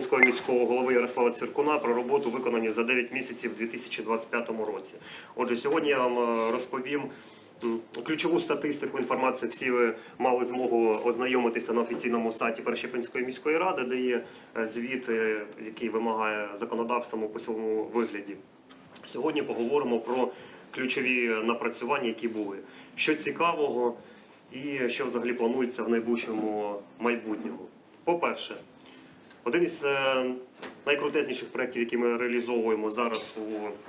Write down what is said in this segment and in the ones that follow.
Перещепинського міського голови Ярослава Цвіркуна про роботу виконані за 9 місяців у 2025 році. Отже, сьогодні я вам е, розповім ключову статистику інформацію. Всі ви мали змогу ознайомитися на офіційному сайті Перещепинської міської ради, де є е, звіт, е, який вимагає законодавством у посилному вигляді. Сьогодні поговоримо про ключові напрацювання, які були. Що цікавого і що взагалі планується в найближчому майбутньому. По-перше, один із е, найкрутезніших проєктів, які ми реалізовуємо зараз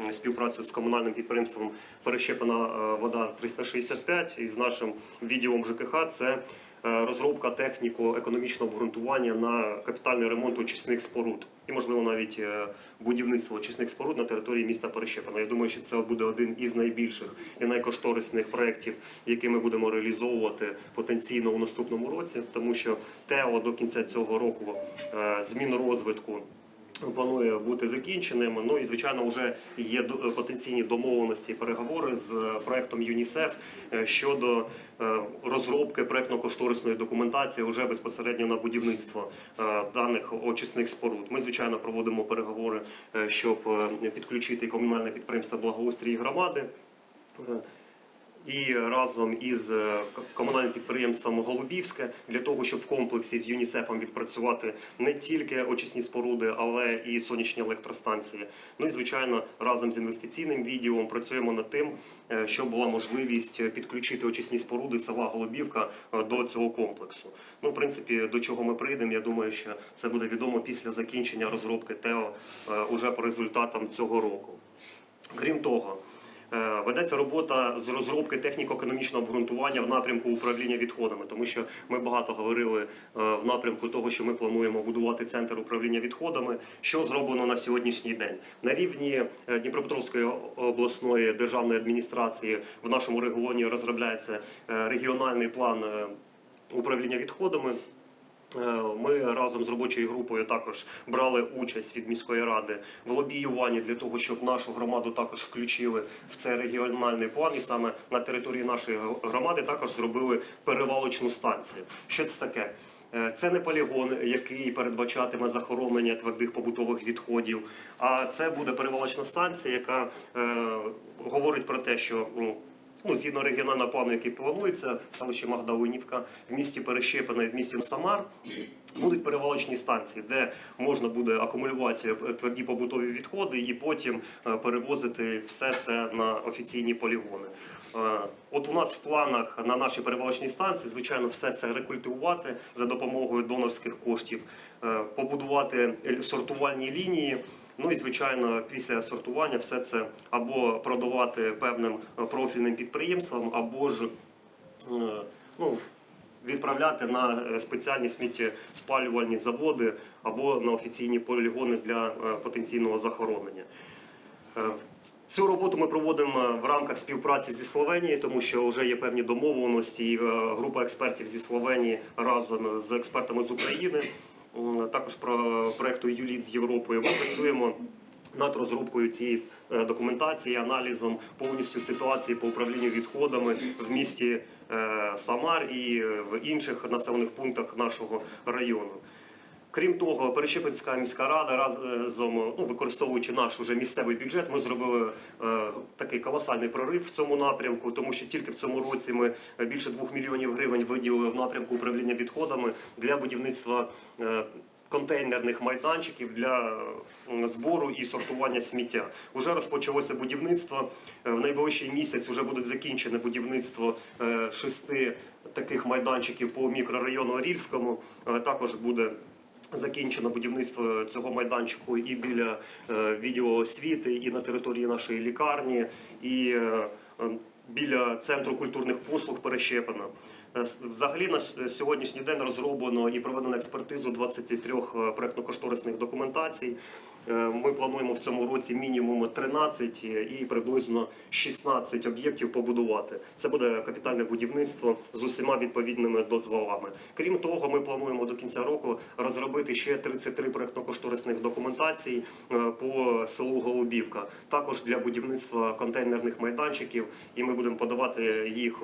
у співпрацю з комунальним підприємством Перещепана е, вода 365 і з нашим відділом ЖКХ, це розробка техніко економічного обґрунтування на капітальний ремонт очисних споруд і, можливо, навіть е, будівництво очисних споруд на території міста Перещепана. Я думаю, що це буде один із найбільших і найкошторисних проєктів, які ми будемо реалізовувати потенційно у наступному році, тому що ТЕО до кінця цього року е, змін розвитку. Планує бути закінченим. Ну і звичайно, вже є до- потенційні домовленості переговори з е, проектом ЮНІСЕФ е, щодо е, розробки проектно-кошторисної документації вже безпосередньо на будівництво е, даних очисних споруд. Ми звичайно проводимо переговори, е, щоб е, підключити комунальне підприємство благоустрій громади. І разом із е, комунальним підприємством Голубівське для того, щоб в комплексі з ЮНІСЕФом відпрацювати не тільки очисні споруди, але і сонячні електростанції. Ну і звичайно, разом з інвестиційним відділом працюємо над тим, е, щоб була можливість підключити очисні споруди села Голубівка е, до цього комплексу. Ну, в принципі, до чого ми прийдемо, я думаю, що це буде відомо після закінчення розробки ТЕО уже по результатам цього року. Крім того. Е, Ведеться робота з розробки техніко-економічного обґрунтування в напрямку управління відходами, тому що ми багато говорили е, в напрямку того, що ми плануємо будувати центр управління відходами. Що зроблено на сьогоднішній день на рівні е, Дніпропетровської обласної державної адміністрації в нашому регіоні розробляється регіональний план управління відходами. Е, Ми разом з робочою групою також брали участь від міської ради в лобіюванні для того, щоб нашу громаду також включили в цей регіональний план, і саме на території нашої громади також зробили перевалочну станцію. Що це таке? Е, Це не полігон, який передбачатиме захоронення твердих побутових відходів, а це буде перевалочна станція, яка е, говорить про те, що ну, Ну, згідно регіонального плану, який планується в селищі Магдалинівка, в місті Перещепине, в місті Самар, будуть перевалочні станції, де можна буде акумулювати тверді побутові відходи і потім е, перевозити все це на офіційні полігони. Е, От у нас в планах на нашій перевалочній станції, звичайно, все це рекультивувати за допомогою донорських коштів, е, побудувати сортувальні лінії. Ну і звичайно, після сортування все це або продавати певним профільним підприємствам, або ж е, ну, відправляти на е, спеціальні сміттєспалювальні заводи або на офіційні полігони для е, потенційного захоронення. Цю роботу ми проводимо в рамках співпраці зі Словенією, тому що вже є певні домовленості. і Група експертів зі Словенії разом з експертами з України, також про проекту ЮЛІТ з Європою. Ми працюємо над розробкою цієї е, документації, аналізом повністю ситуації по управлінню відходами в місті е, Самар і е, в інших населених пунктах нашого району. Крім того, Перещепинська міська рада разом, ну, використовуючи наш уже місцевий бюджет, ми зробили е, такий колосальний прорив в цьому напрямку, тому що тільки в цьому році ми більше 2 мільйонів гривень виділили в напрямку управління відходами для будівництва. е, Контейнерних майданчиків для е, збору і сортування сміття уже розпочалося будівництво. Е, В найближчий місяць вже буде закінчене будівництво е, шести таких майданчиків по мікрорайону Орільському. Е, Також буде Закінчено будівництво цього майданчику і біля відеоосвіти, відділу освіти, і на території нашої лікарні, і е, е, біля центру культурних послуг Перещепина. Е, Взагалі на сьогоднішній день розроблено і проведено експертизу 23 е, проектно-кошторисних документацій. Е, Ми плануємо в цьому році мінімум 13 і приблизно 16 об'єктів побудувати. Це буде капітальне будівництво з усіма відповідними дозволами. Крім того, ми плануємо до кінця року розробити ще 33 проектно-кошторисних документацій е, по селу Голубівка, також для будівництва контейнерних майданчиків, і ми будемо подавати їх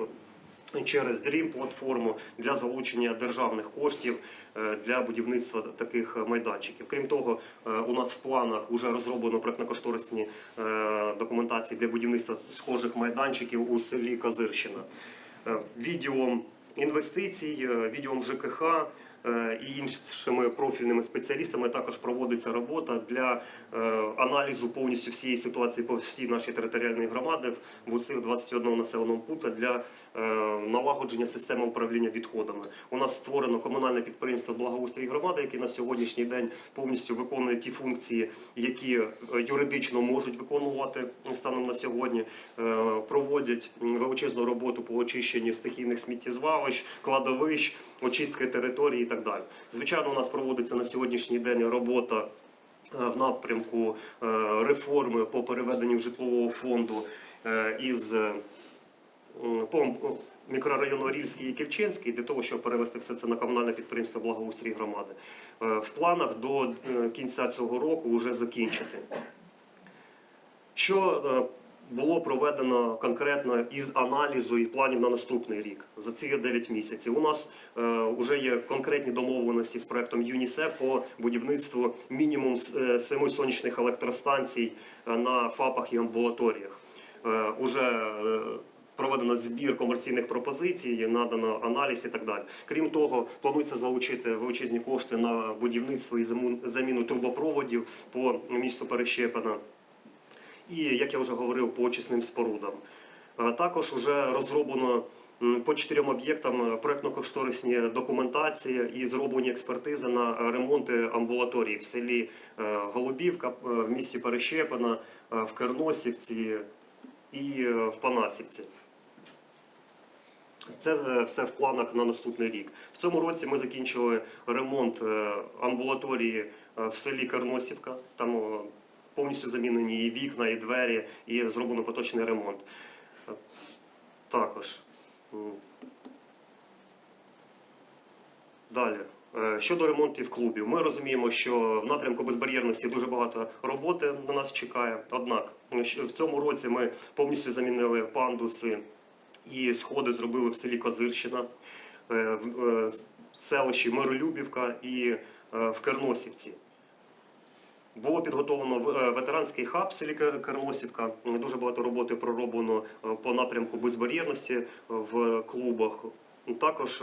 через Dream платформу для залучення державних коштів е, для будівництва таких майданчиків. Крім того, е, у нас в планах вже розроблено проектно-кошторисні е, документації для будівництва схожих майданчиків у селі Казирщина. Відділом інвестицій, відділом ЖКХ і іншими профільними спеціалістами також проводиться робота для аналізу повністю всієї ситуації по всій нашій територіальній громаді в усіх 21 населеному пункту для налагодження системи управління відходами. У нас створено комунальне підприємство благоустрій громади, яке на сьогоднішній день повністю виконує ті функції, які е, юридично можуть виконувати станом на сьогодні. Е, Проводять величезну роботу по очищенню стихійних сміттєзвалищ, кладовищ, очистки території і так далі. Звичайно, у нас проводиться на сьогоднішній день робота е, в напрямку е, реформи по переведенню житлового фонду е, із е, мікрорайону Рільський і Кільчинський для того, щоб перевести все це на комунальне підприємство благоустрій громади. Е, В планах до е, кінця цього року вже закінчити. Що е, було проведено конкретно із аналізу і планів на наступний рік за ці 9 місяців? У нас вже є конкретні домовленості з проектом ЮНІСЕФ по будівництву мінімум е, семи сонячних електростанцій е, на ФАПах і амбулаторіях. Е, Уже е, проведено збір комерційних пропозицій, надано аналіз і так далі. Крім того, планується залучити величезні кошти на будівництво і заміну трубопроводів по місту Перещепина. І як я вже говорив, по очисним спорудам. Е, Також вже розроблено по чотирьом об'єктам проектно-кошторисні документації і зроблені експертизи на ремонти амбулаторій в селі е, Голубівка, е, в місті Перещепина, в Керносівці і в Панасівці. Це е, все в планах на наступний рік. В цьому році ми закінчили ремонт е, амбулаторії е, в селі Карносівка. Там повністю замінені і вікна, і двері, і зроблено поточний ремонт. Також. Далі. Щодо ремонтів клубів, ми розуміємо, що в напрямку безбар'єрності дуже багато роботи на нас чекає. Однак в цьому році ми повністю замінили пандуси і сходи зробили в селі Козирщина, е, в е, селищі Миролюбівка і е, в Керносівці. Було підготовлено ветеранський хаб в селі Кер- Керносівка. Дуже багато роботи пророблено по напрямку безбар'єрності в клубах. Також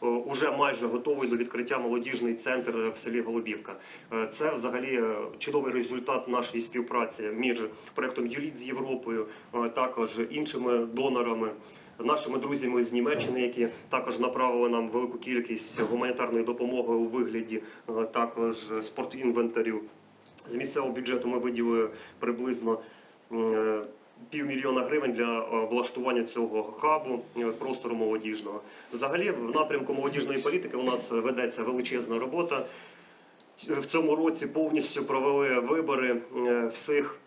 уже майже готовий до відкриття молодіжний центр в селі Голубівка. Е, Це взагалі е, чудовий результат нашої співпраці між проектом Юліт з Європою, е, також іншими донорами. Нашими друзями з Німеччини, які також направили нам велику кількість гуманітарної допомоги у вигляді е, також спортінвентарю. З місцевого бюджету ми виділили приблизно е, півмільйона гривень для е, облаштування цього хабу е, простору молодіжного. Взагалі, в напрямку молодіжної політики у нас ведеться величезна робота. В цьому році повністю провели вибори е, всіх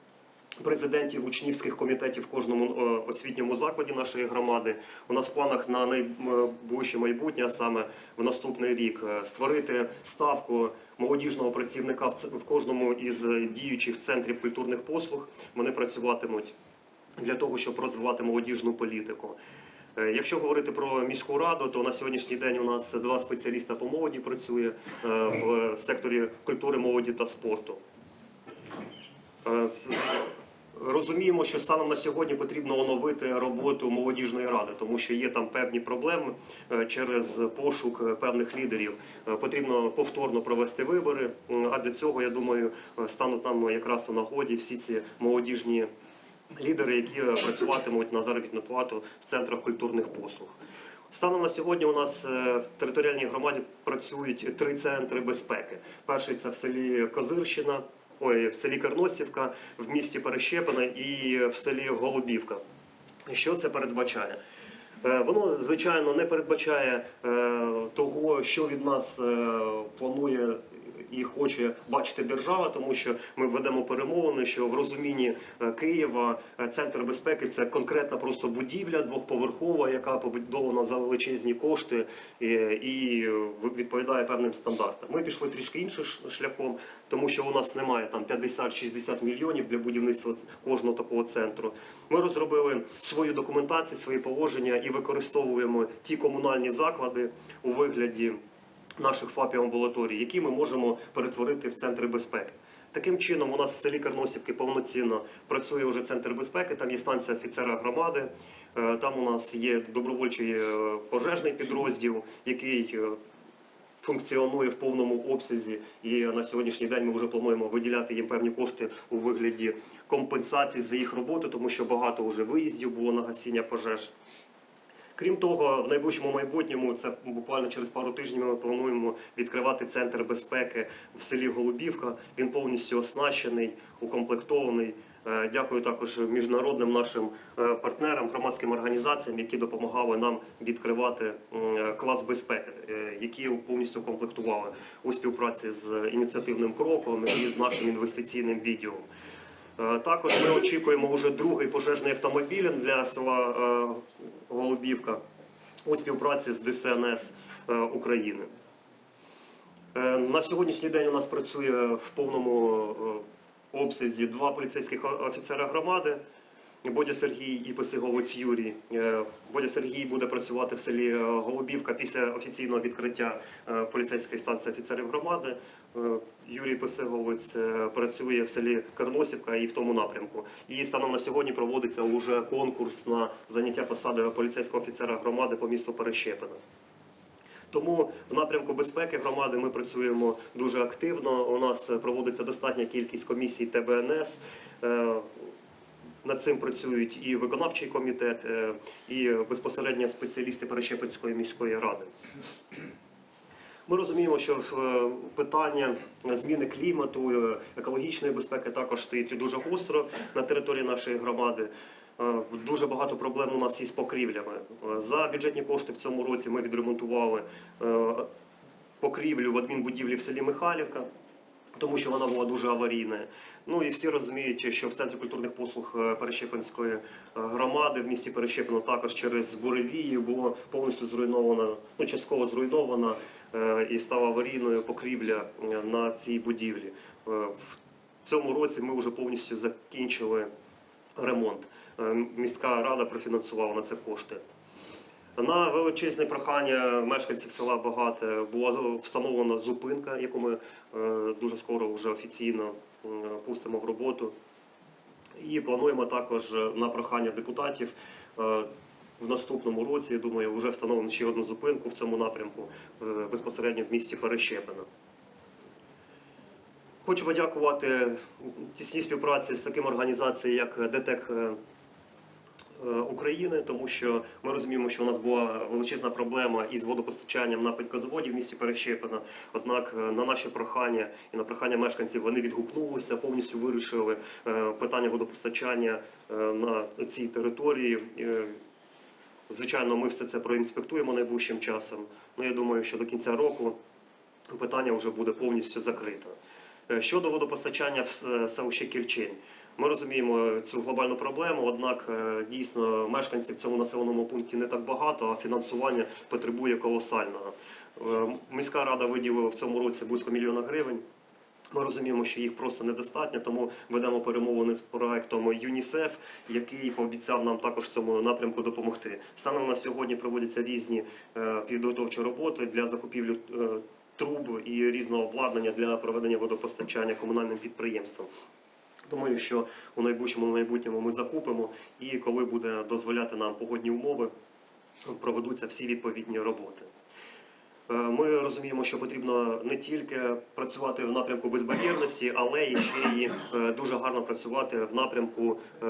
президентів учнівських комітетів в кожному е, освітньому закладі нашої громади. У нас в планах на найближче майбутнє, а саме в наступний рік, е, створити ставку молодіжного працівника в кожному із е, діючих центрів культурних послуг. Вони працюватимуть для того, щоб розвивати молодіжну політику. Е, Якщо говорити про міську раду, то на сьогоднішній день у нас два спеціаліста по молоді працює е, в секторі культури, молоді та спорту. Е, Розуміємо, що станом на сьогодні потрібно оновити роботу молодіжної ради, тому що є там певні проблеми через пошук певних лідерів. Потрібно повторно провести вибори. А для цього я думаю, стануть нам якраз у нагоді всі ці молодіжні лідери, які працюватимуть на заробітну плату в центрах культурних послуг. Станом на сьогодні у нас е, в територіальній громаді працюють три центри безпеки. Перший це в селі Козирщина, ой, в селі Карносівка, в місті Перещепина і в селі Голубівка. Що це передбачає? Е, Воно, звичайно, не передбачає е, того, що від нас планує і хоче бачити держава, тому що ми ведемо перемовини, що в розумінні е, Києва е, центр безпеки це конкретна просто будівля двохповерхова, яка побудована за величезні кошти і відповідає певним стандартам. Ми пішли трішки іншим шляхом, тому що у нас немає там 50-60 мільйонів для будівництва кожного такого центру. Ми розробили свою документацію, свої положення і використовуємо ті комунальні заклади у вигляді наших ФАПів амбулаторій, які ми можемо перетворити в центри безпеки. Таким чином, у нас в селі Карносівки повноцінно працює вже центр безпеки. Там є станція офіцера громади. е, Там у нас є добровольчий е, пожежний підрозділ, який е, функціонує в повному обсязі. І на сьогоднішній день ми вже плануємо виділяти їм певні кошти у вигляді компенсацій за їх роботу, тому що багато вже виїздів було на гасіння пожеж. Крім того, в найближчому майбутньому, це буквально через пару тижнів, ми плануємо відкривати центр безпеки в селі Голубівка. Він повністю оснащений, укомплектований. Е, Дякую також міжнародним нашим е, партнерам, громадським організаціям, які допомагали нам відкривати клас безпеки, е, які повністю комплектували у співпраці з ініціативним кроком і з нашим інвестиційним відділом. Е, Також ми очікуємо вже другий пожежний автомобіль для села е, Голубівка у співпраці з ДСНС е, України. Е, На сьогоднішній день у нас працює в повному е, обсязі два поліцейських офіцера громади. Бодя Сергій і Писиговець Юрій. Е, Бодя Сергій буде працювати в селі е, Голубівка після офіційного відкриття е, поліцейської станції офіцерів громади. Юрій Писиговець е, працює в селі Карносівка і в тому напрямку. І станом на сьогодні проводиться уже конкурс на заняття посади поліцейського офіцера громади по місту Перещепина. Тому в напрямку безпеки громади ми працюємо дуже активно. У нас проводиться достатня кількість комісій ТБНС. Над цим працюють і виконавчий комітет, е, і безпосередньо спеціалісти Перещепинської міської ради. Ми розуміємо, що е, питання зміни клімату, е, екологічної безпеки також стоїть дуже гостро на території нашої громади. Дуже багато проблем у нас із покрівлями. За бюджетні кошти в цьому році ми відремонтували покрівлю в адмінбудівлі в селі Михайлівка, тому що вона була дуже аварійною. Ну і всі розуміють, що в центрі культурних послуг е, Перещепинської е, громади в місті Перещепино також через буревії було повністю зруйнована, ну частково зруйнована е, і стала аварійною покрівля на цій будівлі. В цьому році ми вже повністю закінчили ремонт. Міська рада профінансувала на це кошти. На величезне прохання мешканців села Багате була встановлена зупинка, яку ми е, дуже скоро вже офіційно е, пустимо в роботу. І плануємо також на прохання депутатів е, в наступному році, думаю, вже встановимо ще одну зупинку в цьому напрямку безпосередньо в місті Перещепино. Хочу подякувати тісній співпраці з такими організаціями, як ДТЕК України, тому що ми розуміємо, що у нас була величезна проблема із водопостачанням на пенькозаводі в місті Перещепино. Однак е, на наші прохання і на прохання мешканців вони відгукнулися, повністю вирішили е, питання водопостачання е, на цій території. Е, Звичайно, ми все це проінспектуємо найближчим часом. Ну я думаю, що до кінця року питання вже буде повністю закрито. Е, Щодо водопостачання в с- селище Кільчень, ми розуміємо цю глобальну проблему, однак е, дійсно мешканців в цьому населеному пункті не так багато, а фінансування потребує колосального. Е, Міська рада виділила в цьому році близько мільйона гривень. Ми розуміємо, що їх просто недостатньо, тому ведемо перемовини з проектом ЮНІСЕФ, який пообіцяв нам також цьому напрямку допомогти. Станом на сьогодні проводяться різні е, підготовчі роботи для закупівлі труб і різного обладнання для проведення водопостачання комунальним підприємствам. Думаю, що у найближчому майбутньому ми закупимо, і коли буде дозволяти нам погодні умови, проведуться всі відповідні роботи. Е, Ми розуміємо, що потрібно не тільки працювати в напрямку безбар'єрності, але і ще й е, дуже гарно працювати в напрямку е,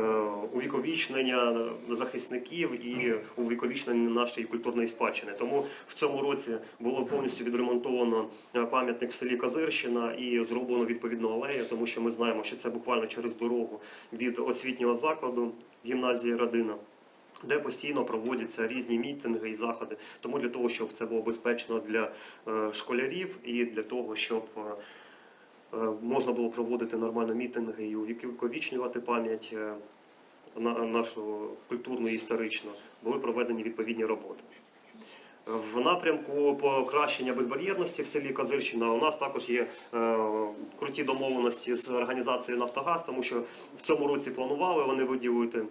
увіковічнення захисників і увіковічнення нашої культурної спадщини. Тому в цьому році було повністю відремонтовано пам'ятник в селі Козирщина і зроблено відповідну алею, тому що ми знаємо, що це буквально через дорогу від освітнього закладу гімназії Радина де постійно проводяться різні мітинги і заходи. Тому для того, щоб це було безпечно для е, школярів і для того, щоб е, е, можна було проводити нормально мітинги і увіковічнювати пам'ять на нашу культурну і історичну, були проведені відповідні роботи. В напрямку покращення безбар'єрності в селі Козирщина у нас також є е, круті домовленості з організацією Нафтогаз, тому що в цьому році планували вони виділити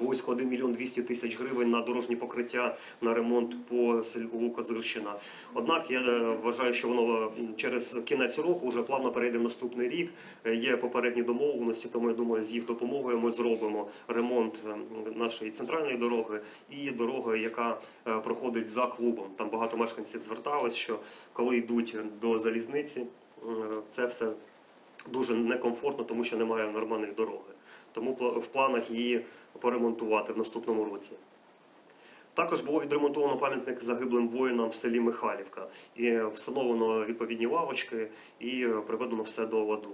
близько 1 мільйон 200 тисяч гривень на дорожні покриття на ремонт по селу Козирщина. Однак я е, вважаю, що воно через кінець року вже плавно перейде в наступний рік. Е, Є попередні домовленості, тому я думаю, з їх допомогою ми зробимо ремонт е, нашої центральної дороги і дороги, яка е, проходить за клубом. Там багато мешканців зверталось, що коли йдуть до залізниці, е, це все дуже некомфортно, тому що немає нормальної дороги. Тому в планах її поремонтувати в наступному році. Також було відремонтовано пам'ятник загиблим воїнам в селі Михайлівка і встановлено відповідні лавочки і приведено все до ладу.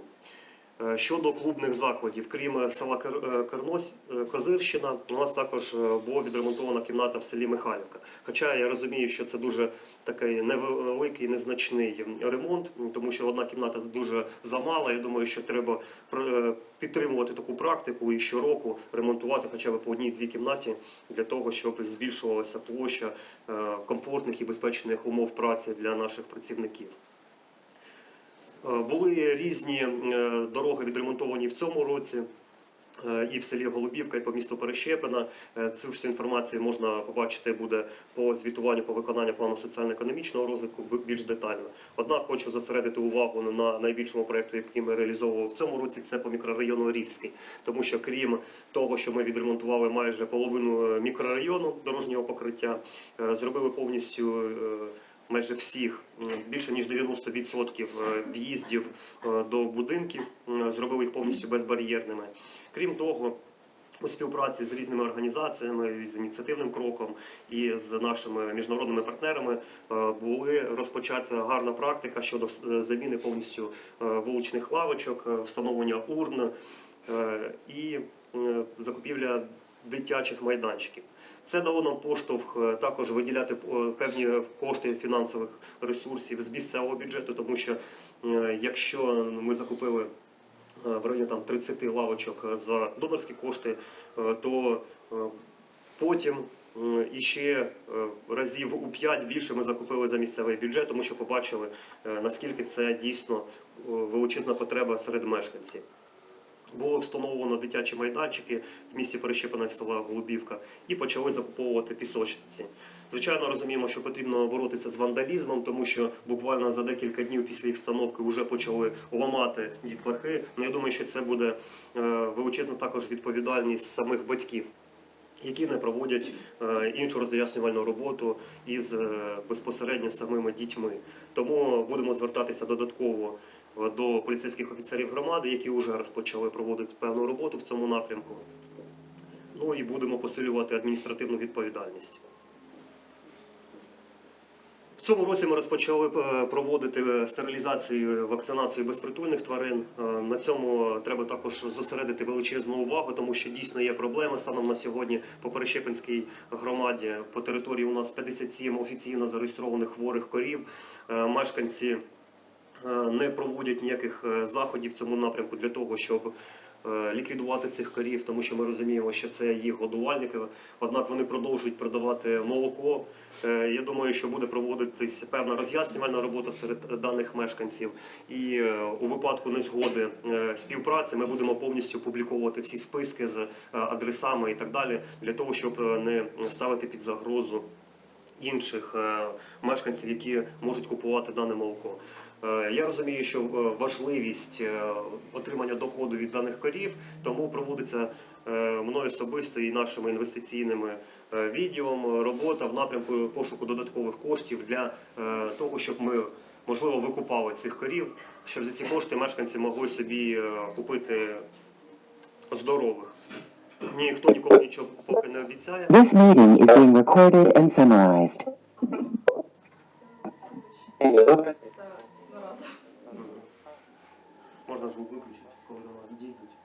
Е, Щодо клубних закладів, крім села е, Кернось, е, Козирщина, у нас також була відремонтована кімната в селі Михайлівка. Хоча я розумію, що це дуже такий невеликий, незначний ремонт, тому що одна кімната дуже замала. Я думаю, що треба підтримувати таку практику і щороку ремонтувати хоча б по одній-дві кімнаті для того, щоб збільшувалася площа комфортних і безпечних умов праці для наших працівників. Е, Були різні е, дороги відремонтовані в цьому році. е, І в селі Голубівка, і по місту Перещепина. Цю всю інформацію можна побачити буде по звітуванню по виконанню плану соціально-економічного розвитку більш детально. Однак хочу зосередити увагу на найбільшому проєкту, який ми реалізовували в цьому році. Це по мікрорайону Рільський, тому що крім того, що ми відремонтували майже половину мікрорайону дорожнього покриття, зробили повністю. Майже всіх, більше ніж 90% е, в'їздів е, до будинків, зробили їх повністю безбар'єрними. Крім того, у співпраці з різними організаціями, з ініціативним кроком і з нашими міжнародними партнерами е, були розпочата гарна практика щодо заміни повністю вуличних лавочок, встановлення урн і закупівля дитячих майданчиків. Це дало нам поштовх е, також виділяти е, певні кошти фінансових ресурсів з місцевого бюджету, тому що е, якщо ми закупили в районі там 30 лавочок за донорські кошти, то потім іще разів у 5 більше ми закупили за місцевий бюджет, тому що побачили наскільки це дійсно величезна потреба серед мешканців. Було встановлено дитячі майданчики в місті Перещепина села Голубівка і почали закуповувати пісочниці. Звичайно, розуміємо, що потрібно боротися з вандалізмом, тому що буквально за декілька днів після їх встановки вже почали ламати дітлахи. Ну я думаю, що це буде е, величезна також відповідальність самих батьків, які не проводять е, іншу роз'яснювальну роботу із е, безпосередньо самими дітьми. Тому будемо звертатися додатково до поліцейських офіцерів громади, які вже розпочали проводити певну роботу в цьому напрямку. Ну і будемо посилювати адміністративну відповідальність. В цьому році ми розпочали е, проводити стерилізацію, вакцинацію безпритульних тварин. Е, На цьому треба також зосередити величезну увагу, тому що дійсно є проблеми станом на сьогодні по Перещепинській громаді. По території у нас 57 офіційно зареєстрованих хворих корів. Е, Мешканці е, не проводять ніяких е, заходів в цьому напрямку для того, щоб е, ліквідувати цих корів, тому що ми розуміємо, що це їх годувальники. Однак вони продовжують продавати молоко. Е, Я думаю, що буде проводитись певна роз'яснювальна робота серед даних мешканців. І е, у випадку незгоди е, співпраці ми будемо повністю публіковувати всі списки з е, адресами і так далі, для того, щоб е, не ставити під загрозу інших е, мешканців, які можуть купувати дане молоко. Е, Я розумію, що е, важливість е, отримання доходу від даних корів, тому проводиться мною особисто і нашими інвестиційними відділом робота в напрямку пошуку додаткових коштів для того, щоб ми можливо викупали цих корів, щоб за ці кошти мешканці могли собі купити здорових. Ніхто нікому нічого поки не обіцяє. This meeting is being recorded and summarized. Звук виключити, коли до нас дійдуть.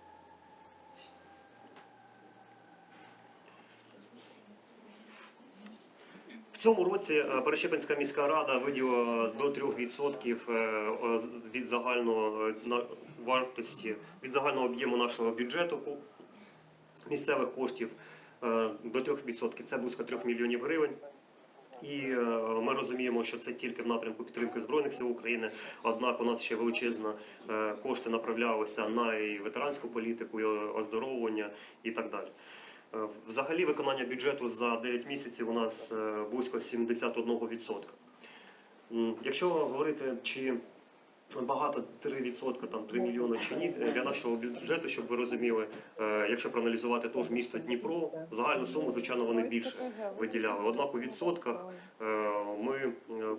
цьому році е, Перещепинська міська рада виділила до 3% е, е, від загального е, вартості, від загального об'єму нашого бюджету місцевих коштів до 3%. Це близько 3 мільйонів гривень. І е, ми розуміємо, що це тільки в напрямку підтримки збройних сил України. Однак у нас ще величезна е, кошти направлялися на і ветеранську політику, і оздоровлення і так далі. Е, Взагалі, виконання бюджету за 9 місяців у нас е, близько 71%. М, Якщо говорити, чи багато 3%, там 3 мільйони чи ні, для нашого бюджету, щоб ви розуміли, е, якщо проаналізувати теж місто Дніпро, загальну суму, звичайно, вони більше виділяли. Однак у відсотках е, ми е,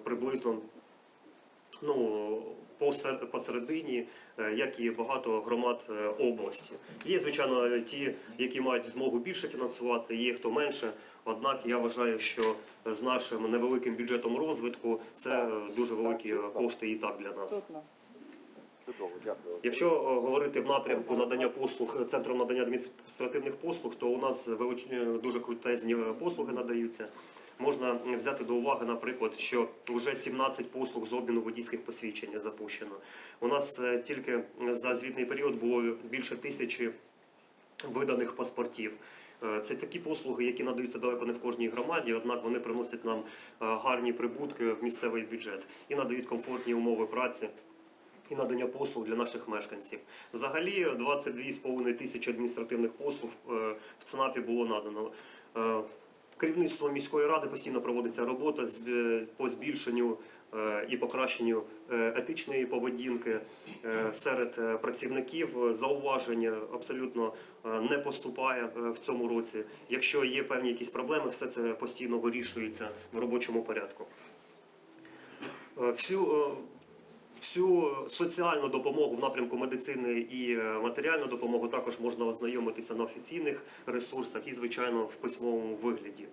приблизно ну, посередині, е, як і багато громад е, області. Є, звичайно, ті, які мають змогу більше фінансувати, є хто менше. Однак я вважаю, що з нашим невеликим бюджетом розвитку це дуже великі кошти і так для нас. Якщо е, говорити в напрямку надання послуг центром надання адміністративних послуг, то у нас велич- е, дуже крутезні е, послуги надаються. Можна взяти до уваги, наприклад, що вже 17 послуг з обміну водійських посвідчень запущено. У нас тільки за звітний період було більше тисячі виданих паспортів. Е, Це такі послуги, які надаються далеко не в кожній громаді, однак вони приносять нам е, гарні прибутки в місцевий бюджет і надають комфортні умови праці і надання послуг для наших мешканців. Взагалі 22,5 тисячі адміністративних послуг е, в ЦНАПі було надано. Керівництвом міської ради постійно проводиться робота по збільшенню і покращенню е, етичної поведінки е, серед е, працівників. Зауваження абсолютно е, не поступає е, в цьому році. Якщо є певні якісь проблеми, все це постійно вирішується в робочому порядку. Е, Всю е, Всю соціальну допомогу в напрямку медицини і е, матеріальну допомогу також можна ознайомитися на офіційних ресурсах і, звичайно, в письмовому вигляді.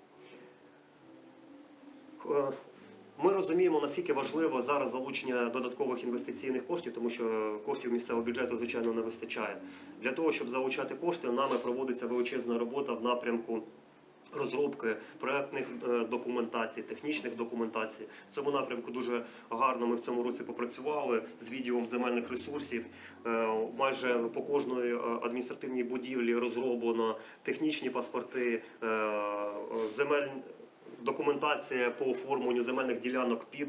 Ми розуміємо, наскільки важливо зараз залучення додаткових інвестиційних коштів, тому що коштів місцевого бюджету, звичайно, не вистачає. Для того, щоб залучати кошти, нами проводиться величезна робота в напрямку розробки проектних е, документацій, технічних документацій. В цьому напрямку дуже гарно ми в цьому році попрацювали з відділом земельних ресурсів. Е, Майже по кожної е, адміністративній будівлі розроблено технічні паспорти, земель документація по оформленню земельних ділянок під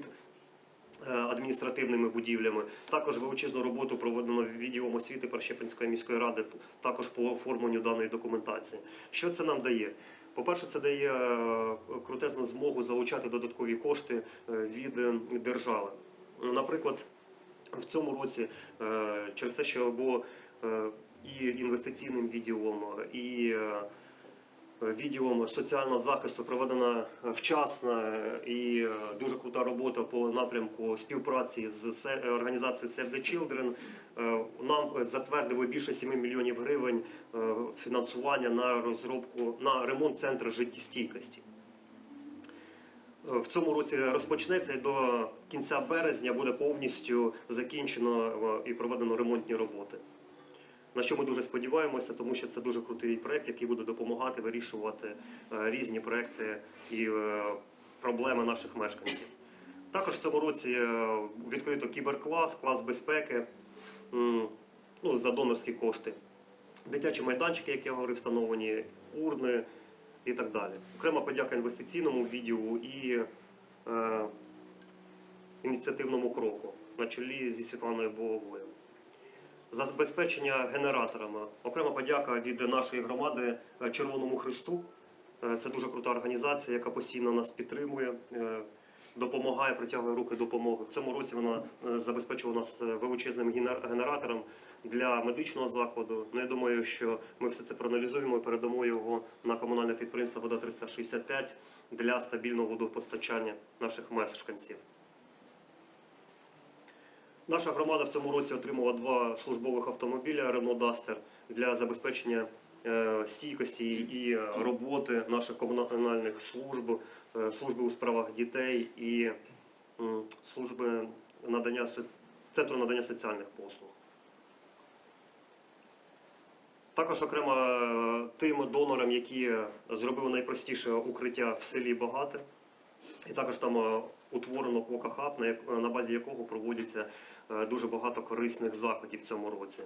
е, адміністративними будівлями. Також величезну роботу проведено відділом освіти Перещепинської міської ради, також по оформленню даної документації. Що це нам дає? По-перше, це дає е, крутезну змогу залучати додаткові кошти е, від держави. Наприклад, в цьому році через те, що було і інвестиційним відділом, і відділом соціального захисту проведена вчасна і е, дуже крута робота по напрямку співпраці з організацією Save the Children. Е, Нам затвердили більше 7 мільйонів гривень е, фінансування на розробку на ремонт центру життєстійкості. В цьому році розпочнеться і до кінця березня буде повністю закінчено і проведено ремонтні роботи. На що ми дуже сподіваємося, тому що це дуже крутий проект, який буде допомагати вирішувати е, різні проекти і е, проблеми наших мешканців. Також в цьому році е, відкрито кіберклас, клас безпеки ну, за донорські кошти. Дитячі майданчики, як я говорив, встановлені, урни і так далі. Окрема подяка інвестиційному відділу і е, ініціативному кроку на чолі зі Світланою Боговою за забезпечення генераторами. Окрема подяка від нашої громади е, Червоному Христу. Е, Це дуже крута організація, яка постійно нас підтримує, е, допомагає, протягує руки допомоги. В цьому році вона забезпечила нас величезним генер- генератором для медичного закладу. Ну, я думаю, що ми все це проаналізуємо і передамо його на комунальне підприємство Вода 365 для стабільного водопостачання наших мешканців. Наша громада в цьому році отримала два службових автомобіля Renault Duster для забезпечення е, стійкості і роботи наших комунальних служб, е, служби у справах дітей і служби надання центру надання соціальних послуг. Також окремо е, тим донорам, які зробили найпростіше укриття в селі Багате. І також там утворено Кока на, базі якого проводяться дуже багато корисних заходів в цьому році.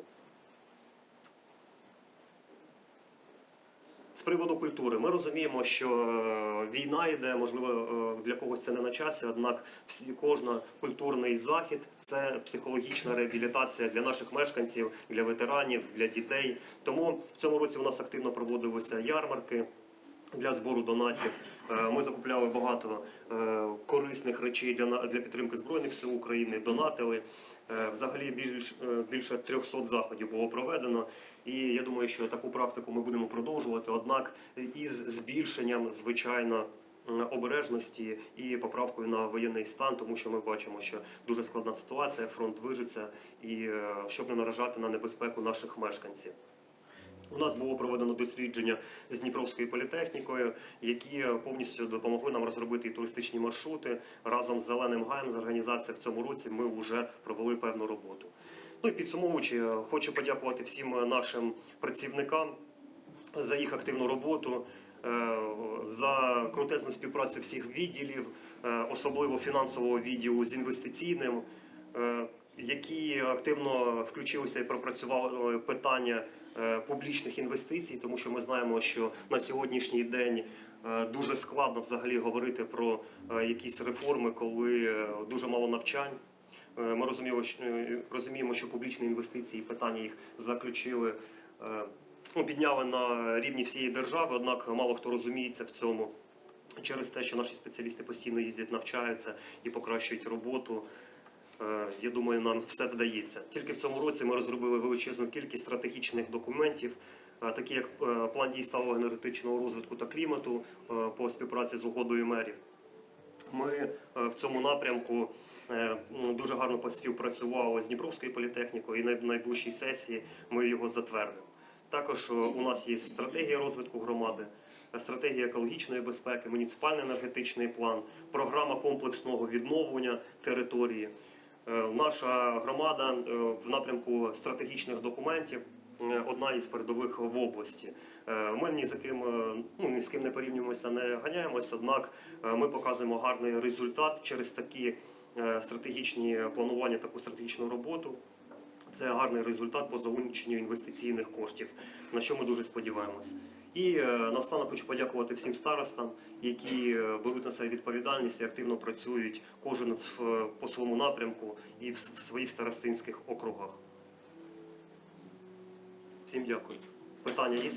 З приводу культури, ми розуміємо, що е, війна йде, можливо, е, для когось це не на часі, однак всі, кожна культурний захід це психологічна реабілітація для наших мешканців, для ветеранів, для дітей. Тому в цьому році у нас активно проводилися ярмарки для збору донатів. Е, Ми закупляли багато е, корисних речей для підтримки збройних сил України. Донатили. Е, Взагалі більш е, більше 300 заходів було проведено. І я думаю, що таку практику ми будемо продовжувати. Однак із збільшенням, звичайно. Обережності і поправкою на воєнний стан, тому що ми бачимо, що дуже складна ситуація, фронт вижиться, і е, щоб не наражати на небезпеку наших мешканців. У нас було проведено дослідження з Дніпровською політехнікою, які повністю допомогли нам розробити туристичні маршрути разом з Зеленим Гаєм з організації в цьому році. Ми вже провели певну роботу. Ну і підсумовуючи, хочу подякувати всім нашим працівникам за їх активну роботу, е, за крутезну співпрацю всіх відділів, е, особливо фінансового відділу з інвестиційним, е, які активно включилися і пропрацювали питання публічних інвестицій, тому що ми знаємо, що на сьогоднішній день е, дуже складно взагалі говорити про е, якісь реформи, коли е, дуже мало навчань. Е, Ми розуміємо, що, е, розуміємо, що публічні інвестиції, питання їх заключили, е, ну, підняли на рівні всієї держави, однак мало хто розуміється в цьому. Через те, що наші спеціалісти постійно їздять, навчаються і покращують роботу. Е, Я думаю, нам все вдається. Тільки в цьому році ми розробили величезну кількість стратегічних документів, е, такі як е, план дій сталого енергетичного розвитку та клімату по співпраці з угодою мерів. Ми в цьому напрямку е, дуже гарно поспівпрацювали з Дніпровською політехнікою і на найближчій сесії ми його затвердимо. Також у нас є стратегія розвитку громади, стратегія екологічної безпеки, муніципальний енергетичний план, програма комплексного відновлення території. Е, Наша громада е, в напрямку стратегічних документів е, одна із передових в області. Ми ні за ким ну, ні з ким не порівнюємося, не ганяємось, однак ми показуємо гарний результат через такі стратегічні планування, таку стратегічну роботу. Це гарний результат по залученню інвестиційних коштів, на що ми дуже сподіваємось. І е, наостанок хочу подякувати всім старостам, які е, беруть на себе відповідальність і активно працюють кожен в, е, по своєму напрямку і в, своїх старостинських округах. Всім дякую. Питання є?